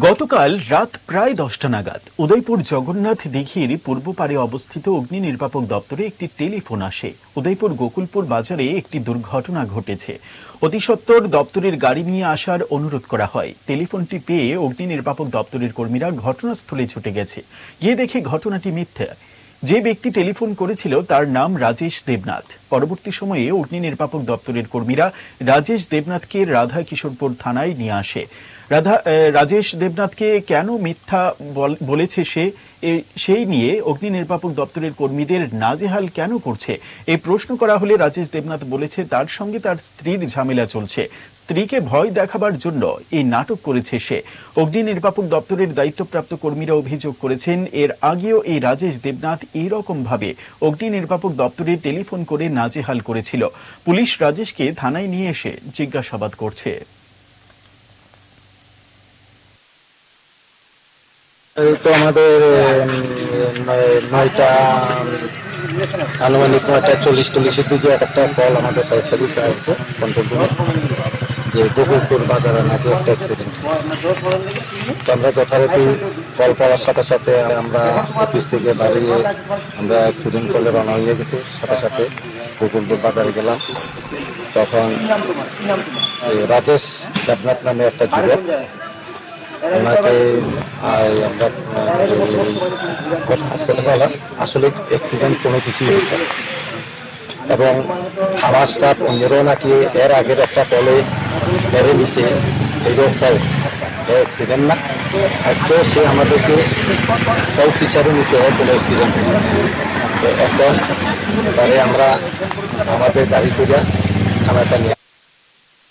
গতকাল রাত প্রায় দশটা নাগাদ উদয়পুর জগন্নাথ দিঘির পূর্ব পারে অবস্থিত অগ্নি নির্বাপক দপ্তরে একটি টেলিফোন আসে। উদয়পুর গোকুলপুর বাজারে একটি দুর্ঘটনা ঘটেছে। অতি সত্বর দপ্তরের গাড়ি নিয়ে আসার অনুরোধ করা হয়। টেলিফোনটি পেয়ে অগ্নি নির্বাপক দপ্তরের কর্মীরা ঘটনাস্থলে ছুটে গেছে। গিয়ে দেখে ঘটনাটি মিথ্যা। যে ব্যক্তি টেলিফোন করেছিল তার নাম রাজেশ দেবনাথ। পরবর্তী সময়ে অগ্নি নির্বাপক দপ্তরের কর্মীরা রাজেশ দেবনাথকে রাধা কিশোরপুর থানায় নিয়ে আসে। রাধা রাজেশ দেবনাথকে কেন মিথ্যা বলেছে সে? সেই নিয়ে অগ্নি নির্বাপক দপ্তরের কর্মীদের নাজেহাল কেন করছে? এই প্রশ্ন করা হলে রাজেশ দেবনাথ বলেছে, তার সঙ্গে তার স্ত্রীর ঝামেলা চলছে। স্ত্রীকে ভয় দেখাবার জন্য এই নাটক করেছে সে। অগ্নি নির্বাপক দপ্তরের দায়িত্বপ্রাপ্ত কর্মীরা অভিযোগ করেছেন, এর আগেও এই রাজেশ দেবনাথ ভাবে অগ্নি নির্বাপক দপ্তরে টেলিফোন করে নাজেহাল করেছিল। পুলিশ রাজেশকে থানায় নিয়ে এসে জিজ্ঞাসাবাদ করছে। এই তো আমাদের নয়টা, আনুমানিক নয়টা চল্লিশ চল্লিশের দিকে একটা কল আমাদের ফায়ার সার্ভিসে আসছে কন্ট্রোল রুমে যে গোকুলপুর বাজারে নাকি একটা অ্যাক্সিডেন্ট তো আমরা যথারীতি কল পাওয়ার সাথে সাথে আমরা অফিস থেকে বাড়িয়ে আমরা অ্যাক্সিডেন্ট করলে রওনা হয়ে গেছি। সাথে সাথে গোকুলপুর বাজারে গেলাম। তখন রাজেশ দেবনাথ নামে একটা যুবক ওনাকে আমরা হাসপাতালে গেলাম। আসলে অ্যাক্সিডেন্ট কোনো কিছুই হয়েছে এবং আমার স্টাফ অন্যরাও নাকি এর আগের একটা কলে মেরে নিছে এগুলো ফলস অ্যাক্সিডেন্ট না। আজকেও সে আমাদেরকে ফলস হিসাবে নিতে হয় কোনো অ্যাক্সিডেন্ট তো এখন তারে আমরা আমাদের গাড়ি থেকে থানাটা নিয়ে